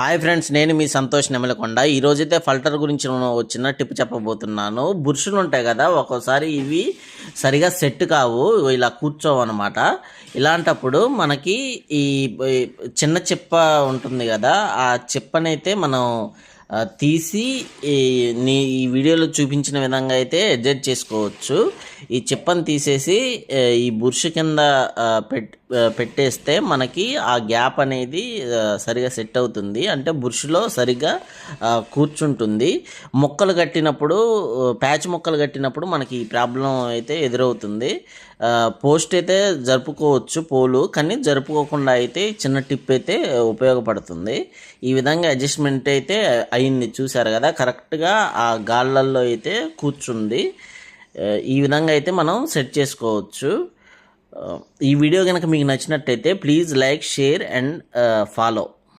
Hi friends నేను మీ సంతోష్ నెమలకొండ. ఈరోజైతే ఫల్టర్ గురించి వచ్చిన టిప్ చెప్పబోతున్నాను. బుర్షులు ఉంటాయి కదా ఒక్కోసారి ఇవి సరిగా సెట్ కావు ఇలా కూర్చోవు అనమాట ఇలాంటప్పుడు మనకి ఈ చిన్న చిప్ప ఉంటుంది కదా ఆ చిప్పనైతే మనం తీసి ఈ నీ ఈ వీడియోలో చూపించిన విధంగా అయితే అడ్జస్ట్ చేసుకోవచ్చు. ఈ చిప్పని తీసేసి ఈ బుర్ష కింద పెట్ పెట్టేస్తే మనకి ఆ గ్యాప్ అనేది సరిగా సెట్ అవుతుంది. అంటే బుర్షులో సరిగా కూర్చుంటుంది. మొక్కలు కట్టినప్పుడు ప్యాచ్ మొక్కలు కట్టినప్పుడు మనకి ఈ ప్రాబ్లం అయితే ఎదురవుతుంది. పోస్ట్ అయితే జరుపుకోవచ్చు పోలు కానీ జరుపుకోకుండా అయితే చిన్న టిప్ అయితే ఉపయోగపడుతుంది. ఈ విధంగా అడ్జస్ట్మెంట్ అయితే అయింది చూసారు కదా కరెక్ట్గా ఆ గాళ్ళల్లో అయితే కూర్చుంది. ఈ విధంగా అయితే మనం సెట్ చేసుకోవచ్చు. ఈ వీడియో కనుక మీకు నచ్చినట్టయితే please like share and follow.